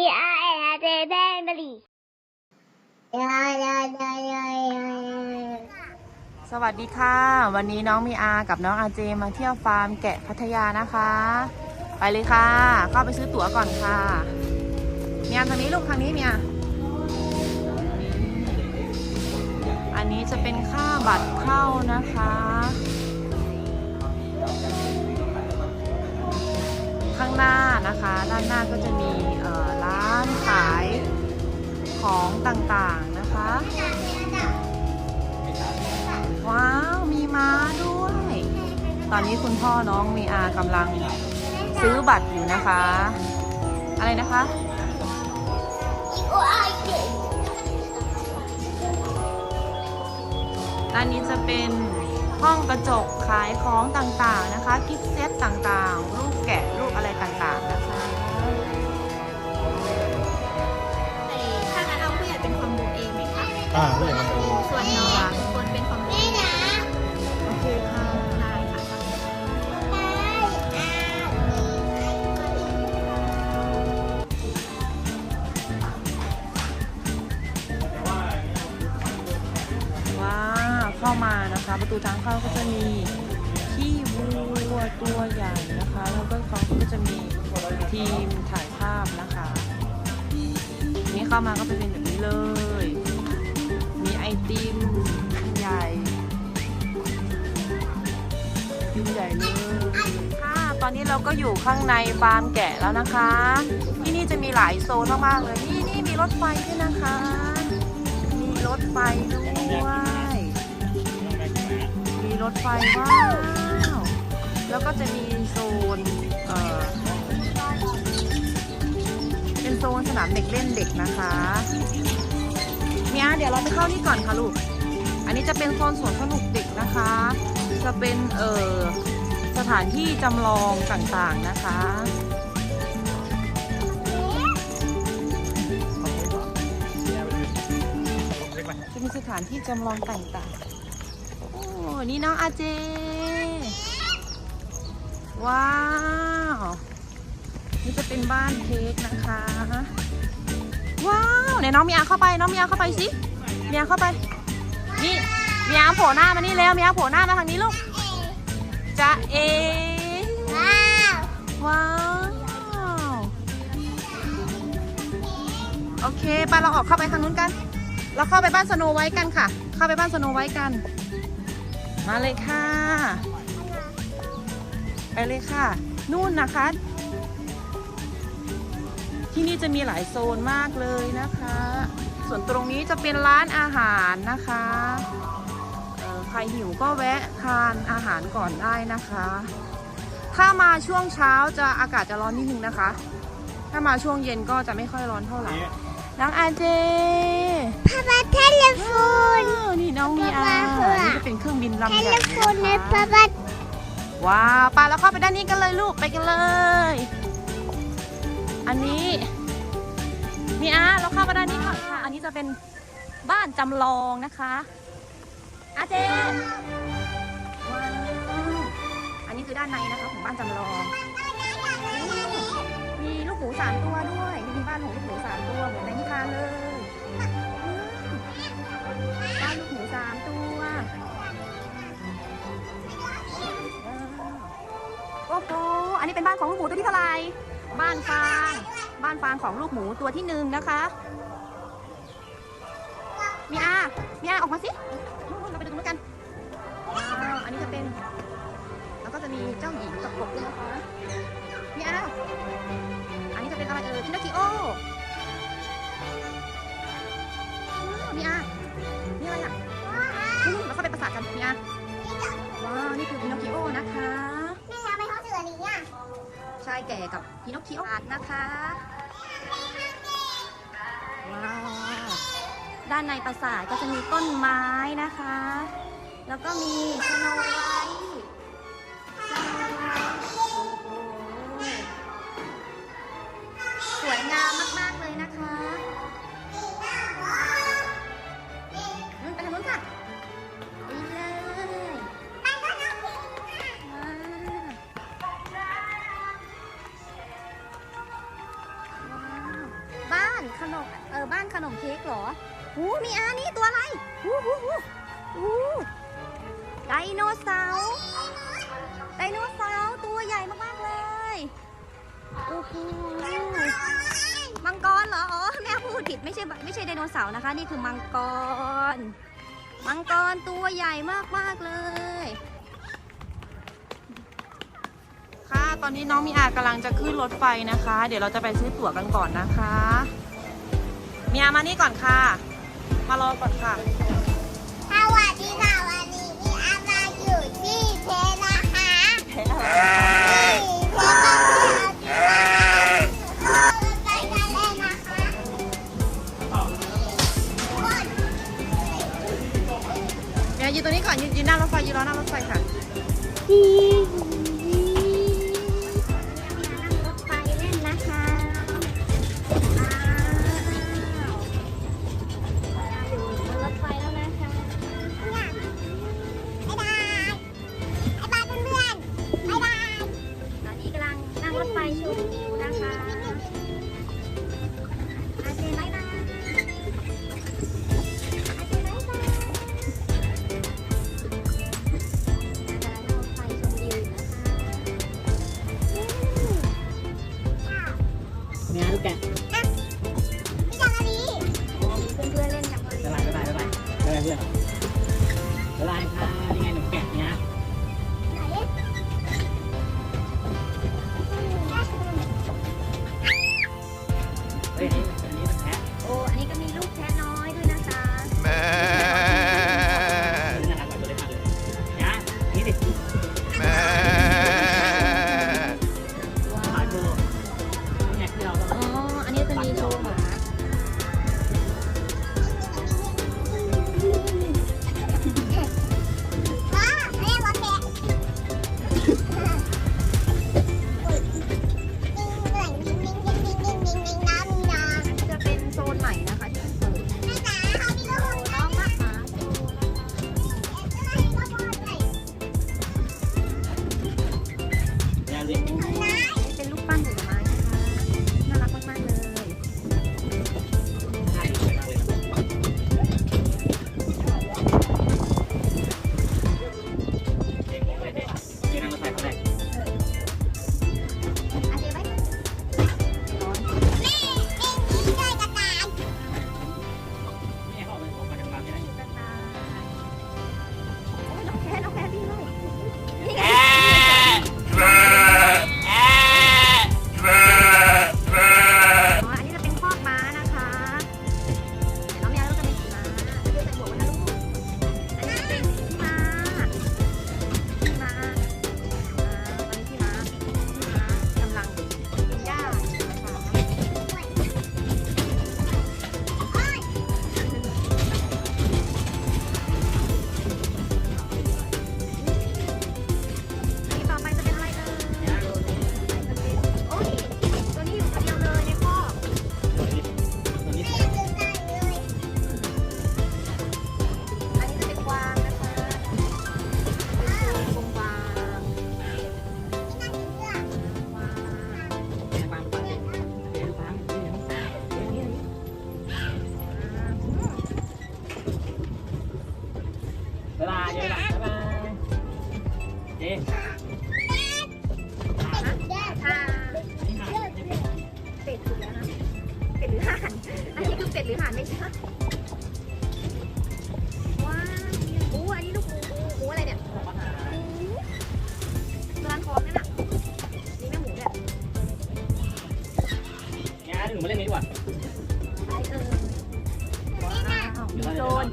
มีอาแอเดแดงดลียายายายายาสวัสดีค่ะ วันนี้น้องมีอากับน้องอาเจมาเที่ยวฟาร์มแกะพัทยานะคะ ไปเลยค่ะ เข้าไปซื้อตั๋วก่อนค่ะเมียทางนี้ลูกทางนี้เมียอันนี้จะเป็นค่าบัตรเข้านะคะ ข้างหน้านะคะ ด้านหน้าก็จะมีร้านขายของต่างๆนะคะ ว้าว มีม้าด้วย ตอนนี้คุณพ่อน้องมีอากำลังซื้อบัตรอยู่นะคะ อะไรนะคะโอ้ยเก่งด้านนี้จะเป็นห้องกระจกขายของต่างๆนะคะ กิฟต์เซตต่างๆ รูปแกะรูปอะไร อ่าผู้ใหญ่มาดูส่วนน้องคนเป็นคอมโบแม่นะโอเคค่ะได้ค่ะว้าวเข้ามานะคะ ประตูทางเข้าก็จะมีขี้วัวตัวใหญ่นะคะ แล้วก็เขาก็จะมีทีมถ่ายภาพนะคะ นี่เข้ามาก็จะเป็นแบบนี้เลย ติมใหญ่ยิ่งใหญ่เลยค่ะ ตอนนี้เราก็อยู่ข้างในฟาร์มแกะแล้วนะคะ ที่นี่จะมีหลายโซนมากๆเลย นี่นี่มีรถไฟด้วยนะคะ มีรถไฟด้วย มีรถไฟว้าว แล้วก็จะมีโซน เอ่อ เป็นโซนสนามเด็กเล่นเด็กนะคะ นี่ยเดี๋ยวเราไปเข้านี่ก่อนค่ะลูก อันนี้จะเป็นโซนสวนสนุกเด็กนะคะ จะเป็นเอ่อสถานที่จำลองต่างๆนะคะจะมีสถานที่จำลองต่างๆ โอ้นี่น้องอาเจ ว้าว นี่จะเป็นบ้านเค้กนะคะ ว้าว ไหนน้องมีอาเข้าไป น้องมีอาเข้าไปสิมีอาเข้าไป นี่มีอาโผล่หน้ามานี่แล้วมีอาโผล่หน้ามาทางนี้ลูกจะเอว้าวว้าวโอเคไปเราออกเข้าไปทางนู้นกัน เราเข้าไปบ้านสโนไว้กันค่ะ เข้าไปบ้านสโนไว้กัน มาเลยค่ะ ไปเลยค่ะ นู่นนะคะ ที่นี่จะมีหลายโซนมากเลยนะคะ ส่วนตรงนี้จะเป็นร้านอาหารนะคะเอ่อใครหิวก็แวะทานอาหารก่อนได้นะคะ ถ้ามาช่วงเช้าจะอากาศจะร้อนนิดนึงนะคะ ถ้ามาช่วงเย็นก็จะไม่ค่อยร้อนเท่าไหร่น้องอาเจพามาเทเลโฟนอ้าวนี่น้องมีอาป๊าป๊านี่จะเป็นเครื่องบินลำเทใหเลญ่โฟเลยนนะในพาคะมาว้าวไปแล้วเข้าไปด้านนี้กันเลยลูกไปกันเลย อันนี้มีอาเราเข้ามาด้านนี้ก่อนค่ะ อันนี้จะเป็นบ้านจำลองนะคะอาเจว้าวอันนี้คือด้านในนะคะของบ้านจำลอง มีลูกหมูสามตัวด้วยมีบ้านของลูกหมูสามตัวเหมือนในนิทานเลยบ้านลูกหมูสามตัวโอ้โหอันนี้เป็นบ้านของลูกหมูตัวที่เท่าไหร่ บ้านฟาง บ้านฟางของลูกหมูตัวที่หนึ่งนะคะมีอามีอาออกมาสิเราไปดูกันว้าวอันนี้จะเป็น แล้วก็จะมีเจ้าหญิงกับกบด้วยนะคะมีอาอันนี้จะเป็นอะไรเอ่ยพินอคคิโอนี่อะนี่อะไรอะนี่เราเข้าไปประสาทกันนี่อะว้าว นี่คือพินอคคิโอนะคะ ชายแก่กับพินอคคิโอนะคะ ว้าว ด้านในปราสาทก็จะมีต้นไม้นะคะ แล้วก็มีขนานขนมเออบ้านขนมเค้กเหรอหูมีอันนี้ตัวอะไรหูหูหูหูไดโนเสาร์ไดโนเสาร์ตัวใหญ่มากๆเลยโอ้โหมังกรเหรออ๋อแม่พูดผิดไม่ใช่ไม่ใช่ไดโนเสาร์นะคะ นี่คือมังกร มังกรตัวใหญ่มากๆเลยค่ะตอนนี้น้องมีอากำลังจะขึ้นรถไฟนะคะ เดี๋ยวเราจะไปซื้อตั๋วกันก่อนนะคะ เมียมานี่ก่อนค่ะ มารอก่อนค่ะ สวัสดีค่ะวันนี้พี่อามาอยู่ที่เพนะค่นะคะเลม่ยืนตรงนี้ก่อนยืนยืนหน้ารถไฟยืนรอหน้ารถไฟค่ะ เดี๋ยวนะเป็ดหรือห่านอันนี้คือเป็ดหรือห่านไม่ใช่ว้าวอู้อันนี้ลูกอูอูอะไรเนี่ยร้านทองนั่นนะมีแม่หมูด้วยงานหนูมาเล่นนี้ดีกว่าเออว้าวโจน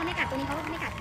เขาไม่กัดตรงนี้เขาไม่กัด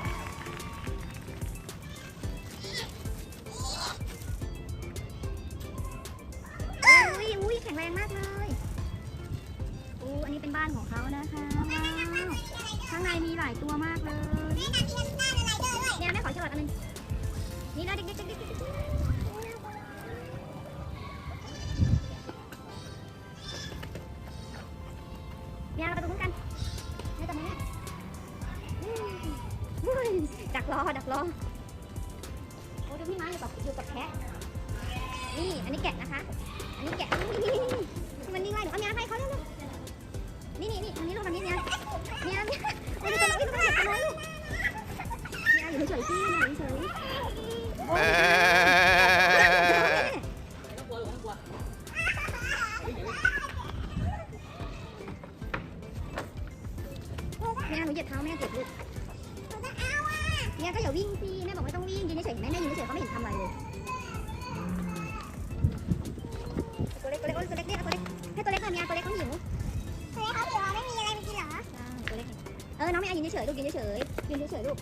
anh nhìn như chửi, lúc nhìn như chửi, nhìn như chửi lúc.